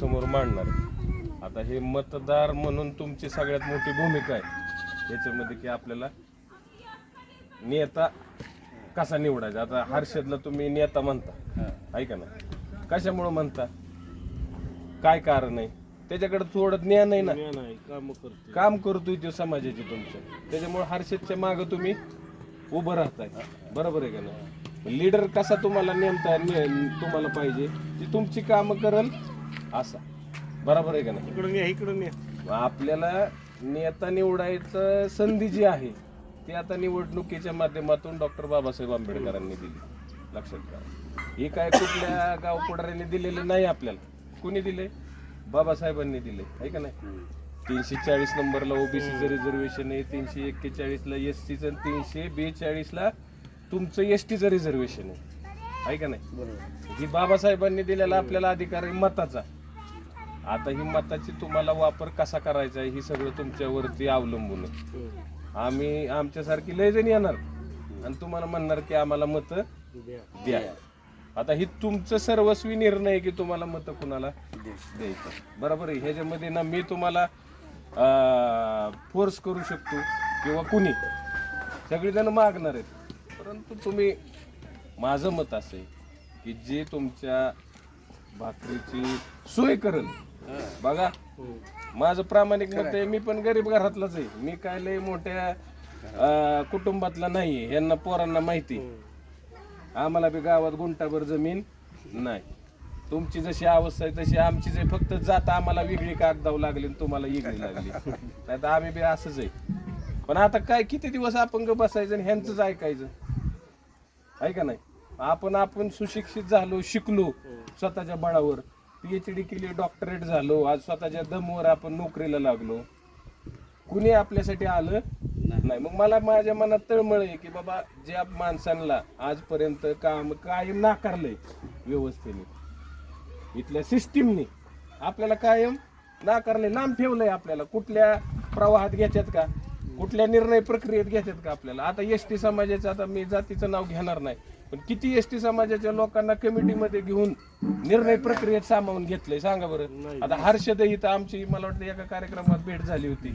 समोर मांडणार. आता हे मतदार म्हणून तुमची सगळ्यात मोठी भूमिका आहे. याच्यामध्ये की आपल्याला नेता कसा निवडायचा? आता हर्षदला तुम्ही नेता म्हणता. ऐका ना. कशामुळं म्हणता? काय कारण आहे? त्याच्याकडे थोडं ज्ञान आहे ना. नाही काम करतो काम करतोय तो समाजाचे तुमच्या त्याच्यामुळे हर्षदच्या माग तुम्ही उभं राहताय. बरोबर आहे का नाही? लीडर कसा तुम्हाला नेमता ने- तुम्हाला पाहिजे? ती तुमची कामं करल असा. बरोबर आहे का नाही? इकडून या इकडून या. आपल्याला नेता निवडायचं संधी जी आहे ती आता निवडणुकीच्या माध्यमातून डॉक्टर बाबासाहेब आंबेडकरांनी दिली. लक्षात घ्या ही काय कुठल्या गाव पुढाऱ्यांनी दिलेले नाही आपल्याला. कुणी दिले बाबासाहेबांनी दिले आहे का नाही? तीनशे चाळीस नंबरला ओबीसीचं रिझर्वेशन आहे तीनशे एक्केचाळीस ला एस टीचं तीनशे बेचाळीस ला तुमचं एस टीचं रिझर्वेशन आहे. आहे का नाही? ही बाबासाहेबांनी दिलेला आपल्याला अधिकार आहे मताचा. आता ही मताची तुम्हाला वापर कसा करायचा आहे ही सगळं तुमच्यावरती अवलंबून आहे. आम्ही आमच्यासारखी लय जण येणार. आणि तुम्हाला म्हणणार की आम्हाला मत द्या. द्या. आता ही तुमचं सर्वस्वी निर्णय आहे की तुम्हाला मत कुणाला द्यायचं? बरोबर आहे. ह्याच्यामध्ये ना मी तुम्हाला फोर्स करू शकतो किंवा कुणी. सगळेजण मागणार आहेत. परंतु तुम्ही माझं मत असं आहे की जे तुमच्या भाकरीची सोय करेल बघा. माझं प्रामाणिक मत आहे मी पण गरीब घरातलाच आहे. मी काय लय मोठ्या अं, कुटुंबातला नाही यांना पोरांना माहिती आम्हाला बी गावात गुंटाभर जमीन नाही. तुमची जशी अवस्था आहे तशी आमची जे फक्त जात आम्हाला वेगळी कागदाव लागली आणि तुम्हाला वेगळी लागली. नाही तर आम्ही बी असंच आहे. पण आता काय किती दिवस आपण ग बसायचं आणि ह्यांचंच ऐकायचं? आहे का नाही? आपण आपण सुशिक्षित झालो शिकलो स्वतःच्या बळावर. पीएच डी केली डॉक्टरेट झालो. आज स्वतःच्या दमवर आपण नोकरीला लागलो. कुणी आपल्यासाठी आलं? नाही. मग मला माझ्या मनात तळमळ आहे की बाबा ज्या माणसांना आजपर्यंत काम कायम नाकारलंय व्यवस्थेने इथल्या सिस्टीमने आपल्याला कायम नाकारलंय लांब ठेवलंय आपल्याला. कुठल्या प्रवाहात घेतात का? कुठल्या निर्णय प्रक्रियेत घेतात का आपल्याला? आता एस टी समाजाचं आता मी जातीचं नाव घेणार नाही पण किती एस टी समाजाच्या लोकांना कमिटीमध्ये घेऊन निर्णय प्रक्रियेत सामावून घेतलंय? सांगा बरं. आता हर्षद इथं आमची मला वाटतं एका कार्यक्रमात भेट झाली होती.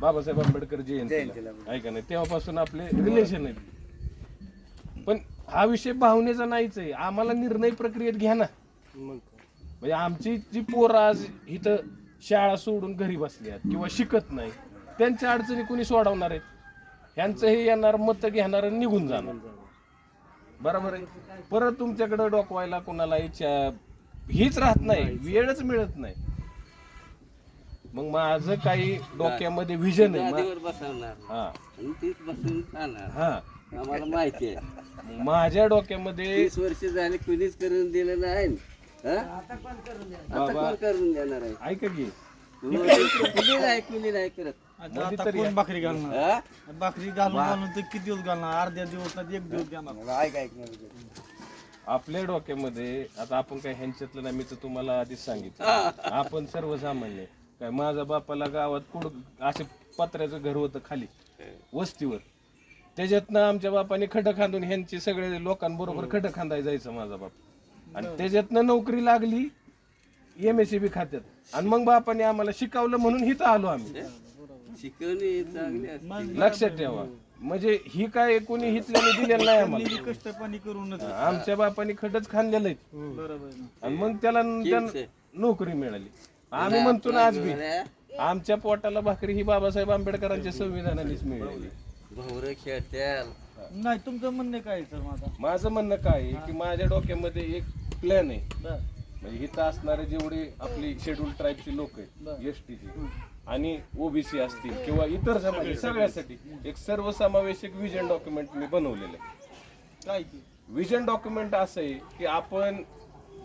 बाबासाहेब आंबेडकर जयंतीला. ऐका नाही तेव्हापासून आपले रिलेशन आहेत. पण हा विषय भावनेचा नाहीच आहे. आम्हाला निर्णय प्रक्रियेत घ्या ना. म्हणजे आमची जी पोरं आज इथं शाळा सोडून घरी बसली आहेत किंवा शिकत नाही त्यांच्या अडचणी कोणी सोडवणार आहेत? ह्यांचं हे येणार मत घेणार आणि निघून जाणार. बरोबर आहे? परत तुमच्याकडे डोकवायला कोणाला इच्छा हीच राहत नाही वेळच मिळत नाही. मग माझं काही डोक्यामध्ये विजन आहे हा. हा. आम्हाला माहिती आहे. माझ्या डोक्यामध्ये वर्ष झाले कुणीच करून दिलं नाही. हं? आता कोण करून देणार आहे. ऐका की. कुणी नाही कुणी नाही करत. आता आता कोण भाकरी घालणार? हं? भाकरी घालून घालून तर किती दिवस घालणार? अर्ध्या दिवस नाही एक दिवस देणार. आपल्या डोक्यामध्ये आता आपण काय ह्यांच्यातलं नाही मी तर तुम्हाला आधीच सांगितलं. आपण सर्वसामान्य काय माझ्या बापाला गावात कुड असे पत्र्याचं घर होतं खाली वस्तीवर. त्याच्यातनं आमच्या बापाने खडं खांदून ह्यांचे सगळे लोकांबरोबर खडं खांदाय जायचं माझा बाप. आणि त्याच्यातनं नोकरी लागली एम एस बी खात्यात. आणि मग बापाने आम्हाला शिकवलं म्हणून हिथं आलो आम्ही. शिकवणी चांगली असते लक्षात ठेवा. म्हणजे ही काय कोणी हितल्याने दिलेलं नाही आम्हाला. कष्ट पाणी करूनच. आमच्या बापाने खडच खाल्लेलं बरोबर ना. आणि मग त्याला त्याला नोकरी मिळाली. आम्ही म्हणतो ना आज बी. आमच्या पोटाला भाकरी ही बाबासाहेब आंबेडकरांच्या संविधानानेच मिळाली भोवरं खेळत्याल. नाही तुमचं म्हणणं काय आहे सर माझा? माझं म्हणणं काय आहे की माझ्या डोक्यामध्ये एक प्लॅन आहे. बर. म्हणजे इथं असणारे जेवढे आपली शेड्यूल ट्राईबची लोक आहेत एस टीची आणि ओबीसी असतील किंवा इतर समाज सगळ्यासाठी एक सर्वसमावेशक विजन डॉक्युमेंट मी बनवलेलं आहे. काय की विजन डॉक्युमेंट असं आहे की आपण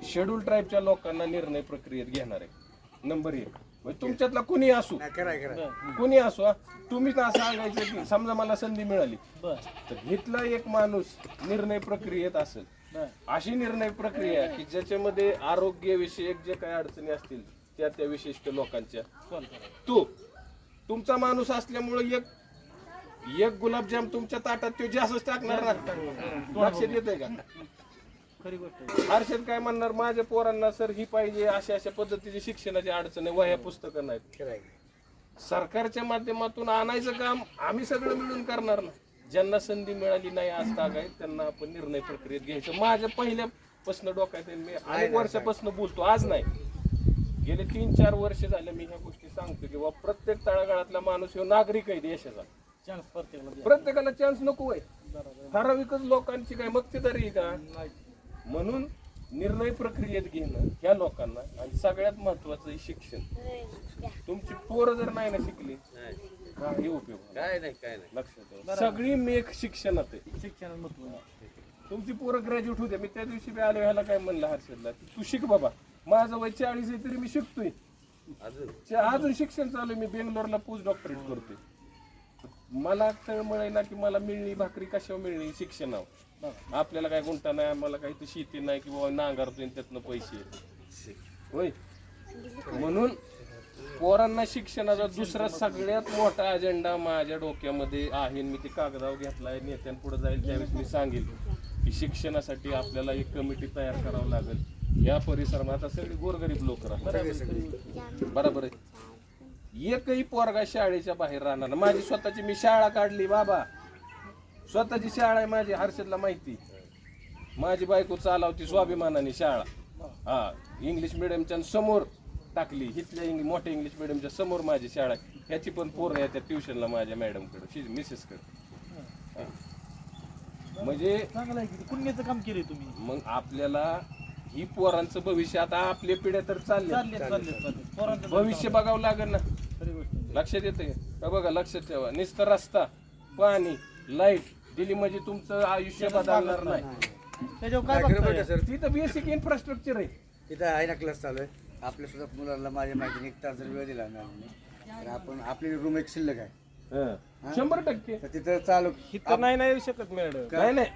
शेड्यूल ट्राईबच्या लोकांना निर्णय प्रक्रियेत घेणार आहे. नंबर एक. म्हणजे तुमच्यातला कुणी असू. कुणी असो हा. तुम्ही तर असं सांगायचं की समजा मला संधी मिळाली. बर. तर इथला एक माणूस निर्णय प्रक्रियेत असेल. अशी निर्णय प्रक्रिया की ज्याच्यामध्ये आरोग्य विषयक जे काही अडचणी असतील त्या त्या विशिष्ट लोकांच्या. तो तुमचा माणूस असल्यामुळे एक एक गुलाबजाम तुमच्या ताटात तो जास्तच टाकणार ना. लक्षात का? खरी गोष्ट आहे. हर्षद काय म्हणणार माझ्या पोरांना सर ही पाहिजे अशा अशा पद्धतीची शिक्षणाची अडचण आहे वह्या पुस्तकं नाहीत. सरकारच्या माध्यमातून आणायचं काम आम्ही सगळं मिळून करणार ना. ज्यांना संधी मिळाली नाही आज तागायत त्यांना आपण निर्णय प्रक्रियेत घ्यायचं. माझ्या पहिल्यापासून डोक्यात आहे. मी अनेक वर्षापासून बोलतो आज नाही. गेले तीन चार वर्ष झाले मी ह्या गोष्टी सांगतो की बाबा प्रत्येक तळागाळातला माणूस ह्यो नागरिक आहे देशाचा. चान्स प्रत्येकाला चान्स नको आहे. ठराविकच लोकांची काय मक्तेदारी आहे का? नाही. म्हणून निर्णय प्रक्रियेत घेणं ह्या लोकांना आणि सगळ्यात महत्वाचं आहे शिक्षण. तुमची पोरं जर नाही ना शिकली काही उपयोग नाही. काय नाही काय नाही. लक्षात ठेवा. सगळी मेघ शिक्षणात आहे. महत्त्व आहे. तुमची पोरं ग्रॅज्युएट होते मी त्या दिवशी बी आलो ह्याला काय म्हणलं हर्षदला की तू शिक बाबा. माझं वय चाळीस आहे तरी मी शिकतोय. अजून? चे- अजून शिक्षण चालू आहे. मी बेंगलोरला पोस्ट डॉक्टरेट करतोय. मला तळमळ ना की मला मिळणी भाकरी कशावर मिळणी? शिक्षणावर. आपल्याला काय गुंटा नाही आम्हाला काही तर शेती नाही की बाबा नांगरतोय आणि त्यातनं पैसे. होय? म्हणून पोरांना शिक्षणाचा दुसरा सगळ्यात मोठा अजेंडा माझ्या डोक्यामध्ये आहे. मी ते कागदावर घेतलाय. नेत्यांपुढे जाईल त्यावेळेस मी सांगेल की शिक्षणासाठी आपल्याला एक कमिटी तयार करावं लागेल. या परिसरात आता सगळी गोरगरीब लोक राहतात. बरोबर आहे. एकही पोरगा शाळेच्या बाहेर राहणार. माझी स्वतःची मी शाळा काढली बाबा. स्वतःची शाळा आहे माझी हर्षदला माहिती. माझी बायको चालवती स्वाभिमानाने शाळा. हा इंग्लिश मिडियमच्या समोर टाकली. इथल्या इंग मोठ्या इंग्लिश मिडियमच्या समोर माझी शाळा. आहे ह्याची पण पोरं येतात ट्युशनला माझ्या मॅडमकडे मिसेसकडे म्हणजे काम केलंय तुम्ही. मग आपल्याला ही पोरांचं भविष्य आता आपल्या पिढ्या तर चालले चालले चालले पोरांचं भविष्य बघावं लागेल ना. खरी गोष्ट आहे. लक्षात येते का बघा लक्षात ठेवा. नुसतं रस्ता पाणी लाइट दिली म्हणजे तुमचं आयुष्य बदलणार नाही. त्याच्यावर काय बघताय? सर तिथं बेसिक इन्फ्रास्ट्रक्चर आहे. तिथं आहे ना क्लास चालू आहे. आपल्या सुद्धा मुलांना माझ्या माहितीने एक तास जर वेळ दिला तर आपण आपली रूम एक शिल्लक आहे. हं. शंभर टक्के. तर तिथं चालू इथं नाही नाही येऊ शकत मॅडम. नाही नाही.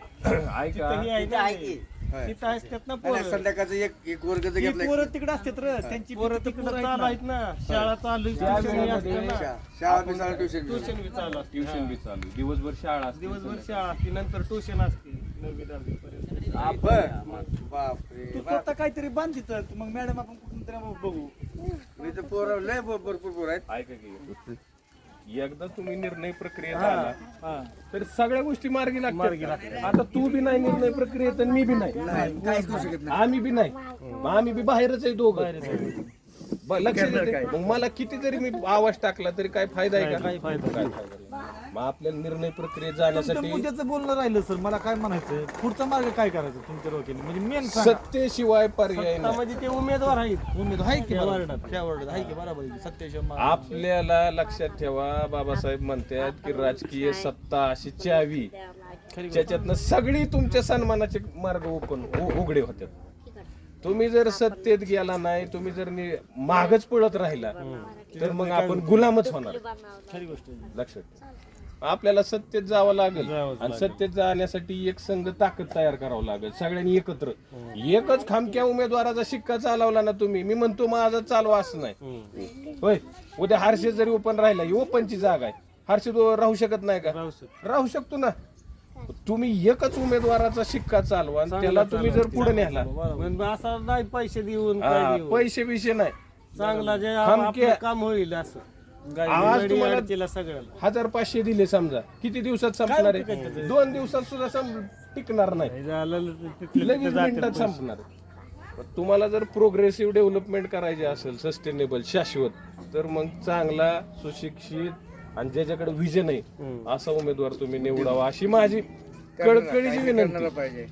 ऐका हे आहे ना. तिथं असतात ना पोरं. संध्याकाळचं एक एक वर्ग जर घेतला पोरं तिकडे असतात रे. त्यांची पोरं तिकडे चालू आहेत ना. शाळा चालू ट्युशन असतं ना. शा- शाळा बिशाळा ट्युशन ट्युशन बी चालू असते. ट्युशन बी चालू. दिवसभर शाळा असते. दिवसभर शाळा असते नंतर ट्युशन असते. नववी दहावी पर्यंत. बर. बापरे. तू बाप. स्वतः काहीतरी बांध तिथं मग मॅडम आपण कुठून तरी बघू. मी तर पोरं लय भर- भरपूर पोर आहेत. ऐका की. एकदा तुम्ही निर्णय प्रक्रियेत आला हा. तर सगळ्या गोष्टी मार्गी लागतात. आता तू बी नाही निर्णय प्रक्रियेत आणि मी बी नाही. नाही काहीच करू शकत नाही. आम्ही बी नाही. मग आम्ही बी बाहेरच आहे दोघं. ब- येते मग मला किती जरी मी आवाज टाकला तरी काय फायदा आहे का? काही फायदा काय फायदा नाही. मग आपल्याला निर्णय प्रक्रियेत तुमच्या जाण्यासाठी मुद्द्याचं बोलणं राहिलं सर. मला काय म्हणायचं? पुढचा मार्ग काय करायचं तुमच्या डोक्याने? म्हणजे मेन सत्तेशिवाय पर्याय नाही. म्हणजे ते उमेदवार आहेत. उमेदवार आहे की वार्डात त्या वार्डात. आहे की बरोबर? आहे मार्ग. आपल्याला लक्षात ठेवा बाबासाहेब म्हणतात की राजकीय सत्ता अशी चावी त्याच्यातनं सगळी तुमच्या सन्मानाचे मार्ग ओपन उघडे होतात. तुम्ही जर सत्तेत गेला नाही तुम्ही जर नि- मागच पळत राहिला तर मग आपण गुलामच होणार. खरी गोष्ट आहे. लक्षात ठेवा. आपल्याला सत्तेत जावं लागेल जावंच आणि सत्तेत जाण्यासाठी एक संघ ताकद तयार करावं लागेल सगळ्यांनी एकत्र. एकच खामक्या उमेदवाराचा शिक्का चालवला ना तुम्ही मी म्हणतो माझा चालवा असं नाही. होय उद्या हर्षद जरी ओपन राहिला ही ओपनची जागा आहे. हर्षद राहू शकत नाही का. राहू शकतो ना. तुम्ही एकच उमेदवाराचा शिक्का चालवा आणि त्याला तुम्ही जर पुढे नेला. असा नाही पैसे देऊन काय हा, देऊन. पैसे बिशे नाही. चांगला जे खामके- आपलं काम होईल असं. आज गाडी तुम्हाला- सगळ्याला. हजार पाचशे दिले समजा. किती दिवसात संपणार आहे? दोन दिवसात सुद्धा सं- टिकणार नाही. हे झालं तिथलं लगेच तिथं मिनिटात पैसे. संपणार पण तुम्हाला जर प्रोग्रेसिव्ह डेव्हलपमेंट करायचे असेल सस्टेनेबल शाश्वत तर मग चांगला सुशिक्षित आणि ज्याच्याकडे विजन आहे. असा उमेदवार तुम्ही निवडावा अशी माझी कळकळीची विनंती पाहिजे.